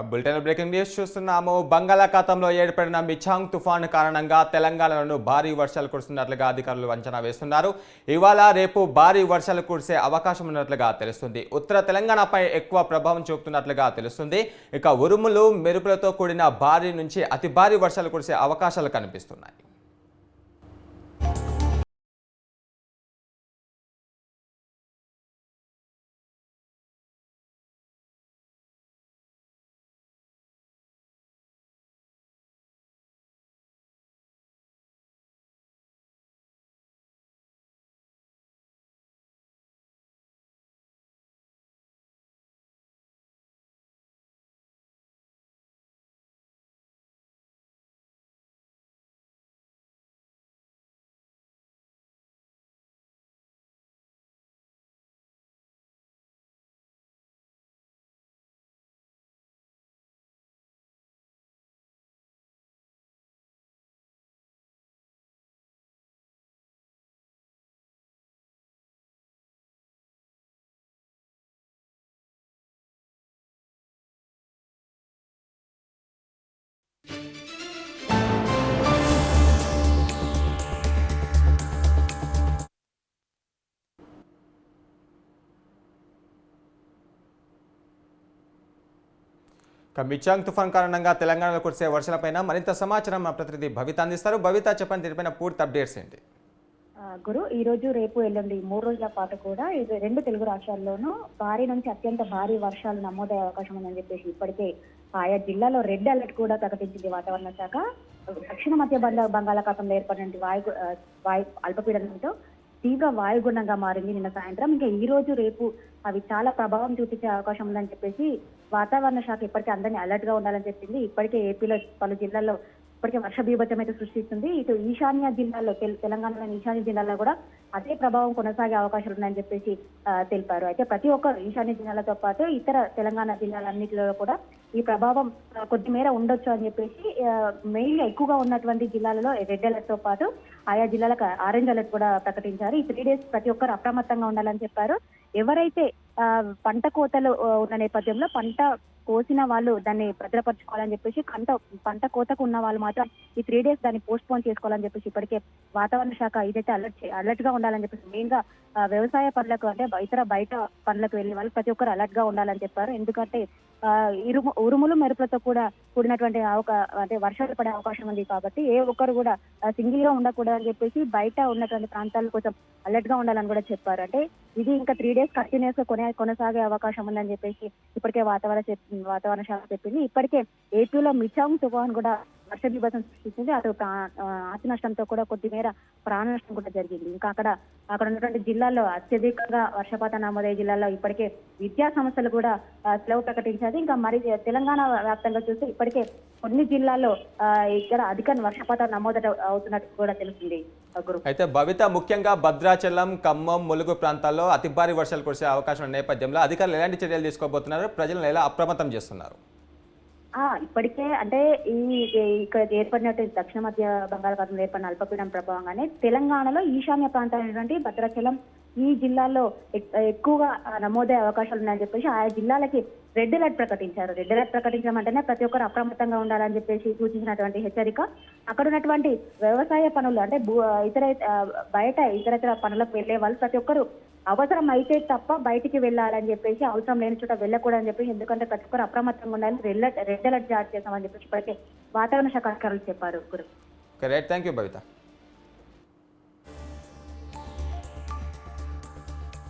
Bulletin breaking news చూస్తున్నాము. బంగాళాఖాతంలో ఏర్పడిన మిచాంగ్ తుఫాను కారణంగా తెలంగాణలోనూ భారీ వర్షాలు కురుస్తున్నట్లుగా అధికారులు అంచనా వేస్తున్నారు. ఇవాళ రేపు భారీ వర్షాలు కురిసే అవకాశం ఉన్నట్లుగా తెలుస్తుంది. ఉత్తర తెలంగాణపై ఎక్కువ ప్రభావం చూపుతున్నట్లుగా తెలుస్తుంది. ఇక ఉరుములు మెరుపులతో కూడిన భారీ నుంచి అతి భారీ వర్షాలు కురిసే అవకాశాలు కనిపిస్తున్నాయి. మిచాంగ్ తుఫాన్ కారణంగా తెలంగాణలో కురిసే వర్షాలపైన మరింత సమాచారం మా ప్రతినిధి భవిత అందిస్తారు. భవిత చెప్పండి దీనిపైన పూర్తి అప్డేట్స్ ఏంటి? ఆ, గురు ఈ రోజు రేపు ఎల్లుండి మూడు రోజుల పాటు కూడా ఇది రెండు తెలుగు రాష్ట్రాల్లోనూ భారీ నుంచి అత్యంత భారీ వర్షాలు నమోదయ్యే అవకాశం ఉందని చెప్పేసి ఇప్పటికే ఆయా జిల్లాలో రెడ్ అలర్ట్ కూడా ప్రకటించింది వాతావరణ శాఖ. దక్షిణ మధ్య బంగా బంగాళాఖాతంలో ఏర్పడిన వాయు వాయు అల్పపీడనంతో తీవ్ర వాయుగుణంగా మారింది నిన్న సాయంత్రం. ఇంకా ఈ రోజు రేపు అవి చాలా ప్రభావం చూపించే అవకాశం ఉందని చెప్పేసి వాతావరణ శాఖ ఇప్పటికే అందరినీ అలర్ట్గా ఉండాలని చెప్పింది. ఇప్పటికే ఏపీలో పలు జిల్లాల్లో ఇప్పటికే వర్ష బీభత్యం అయితే సృష్టిస్తుంది. ఇటు ఈశాన్య జిల్లాలో తెల- తెలంగాణలోని ఈశాన్య జిల్లాలో కూడా అదే ప్రభావం కొనసాగే అవకాశాలు ఉన్నాయని చెప్పేసి తెలిపారు. అయితే ప్రతి ఒక్కరు ఈశాన్య జిల్లాలతో పాటు ఇతర తెలంగాణ జిల్లాలన్నింటిలో కూడా ఈ ప్రభావం కొద్ది మేర ఉండొచ్చు అని చెప్పేసి మెయిన్గా ఎక్కువగా ఉన్నటువంటి జిల్లాలలో రెడ్ అలర్ట్తో పాటు ఆయా జిల్లాలకు ఆరెంజ్ అలర్ట్ కూడా ప్రకటించారు. ఈ త్రీ డేస్ ప్రతి ఒక్కరు అప్రమత్తంగా ఉండాలని చెప్పారు. ఎవరైతే పంట కోతలు ఉన్న నేపథ్యంలో పంట కోసిన వాళ్ళు దాన్ని భద్రపరచుకోవాలని చెప్పేసి పంట పంట కోతకు ఉన్న వాళ్ళు మాత్రం ఈ త్రీ డేస్ దాన్ని పోస్ట్ పోన్ చేసుకోవాలని చెప్పేసి ఇప్పటికే వాతావరణ శాఖ ఇదైతే అలర్ట్ అలర్ట్గా ఉండాలని చెప్పేసి మెయిన్గా వ్యవసాయ పనులకు అంటే ఇతర బయట పనులకు వెళ్ళే వాళ్ళు ప్రతి ఒక్కరు అలర్ట్గా ఉండాలని చెప్పారు. ఎందుకంటే ఇరుము ఉరుములు మెరుపులతో కూడా కూడినటువంటి అంటే వర్షాలు పడే అవకాశం ఉంది కాబట్టి ఏ ఒక్కరు కూడా సింగిల్గా ఉండకూడదు అని చెప్పేసి బయట ఉన్నటువంటి ప్రాంతాల కోసం అలర్ట్గా ఉండాలని కూడా చెప్పారు. అంటే ఇది ఇంకా త్రీ డేస్ కంటిన్యూస్గా కొనే కొనసాగే అవకాశం ఉందని చెప్పేసి ఇప్పటికే వాతావరణ వాతావరణ శాఖ చెప్పింది. ఇప్పటికే ఏపీలో మిచాంగ్ తుఫాన్ కూడా వర్ష బీభత్సం సృష్టించింది. అటు ఆస్తి నష్టంతో కూడా కొద్ది మేర ప్రాణ నష్టం కూడా జరిగింది. ఇంకా అక్కడ అక్కడ ఉన్నటువంటి జిల్లాల్లో అత్యధికంగా వర్షపాతం నమోదయ్యే జిల్లాల్లో ఇప్పటికే విద్యా సంస్థలు కూడా సెలవు ప్రకటించారు ఇంకా మరి తెలంగాణ వ్యాప్తంగా చూస్తే ఇప్పటికే కొన్ని జిల్లాల్లో ఇక్కడ అధిక వర్షపాతం నమోదు అవుతున్నట్టు కూడా తెలిసింది అయితే భవిత ముఖ్యంగా భద్రాచలం ఖమ్మం ములుగు ప్రాంతాల్లో అతి భారీ వర్షాలు కురిసే అవకాశం ఉన్న నేపథ్యంలో అధికారులు ఎలాంటి చర్యలు తీసుకోబోతున్నారు? ప్రజలను ఎలా అప్రమత్తం చేస్తున్నారు? ఇప్పటికే అంటే ఈ ఇక్కడ ఏర్పడినట్టు దక్షిణ మధ్య బంగాళాఖాతంలో ఏర్పడిన అల్పపీడనం ప్రభావంగానే తెలంగాణలో ఈశాన్య ప్రాంతాలైనటువంటి భద్రాచలం ఈ జిల్లాలో ఎక్కువగా ఆ, నమోదయ్యే అవకాశాలు ఉన్నాయని చెప్పేసి ఆయా జిల్లాలకి రెడ్ అలర్ట్ ప్రకటించారు. రెడ్ అలర్ట్ ప్రకటించడం అంటేనే ప్రతి ఒక్కరు అప్రమత్తంగా ఉండాలని చెప్పేసి సూచించినటువంటి హెచ్చరిక. అక్కడ ఉన్నటువంటి వ్యవసాయ పనులు అంటే భూ ఇతర బయట ఇతర ఇతర పనులకు వెళ్ళే వాళ్ళు ప్రతి ఒక్కరు అవసరం అయితే తప్ప బయటికి వెళ్ళాలని చెప్పేసి అవసరం లేని చోట వెళ్ళకూడదని చెప్పేసి ఎందుకంటే ప్రతి ఒక్కరు అప్రమత్తంగా ఉండాలి. రెడ్ రెడ్ అలర్ట్ జారీ చేస్తామని చెప్పేసి ఇప్పటికే వాతావరణ శాఖ అధికారులు చెప్పారు. గురు థ్యాంక్ యూ భవిత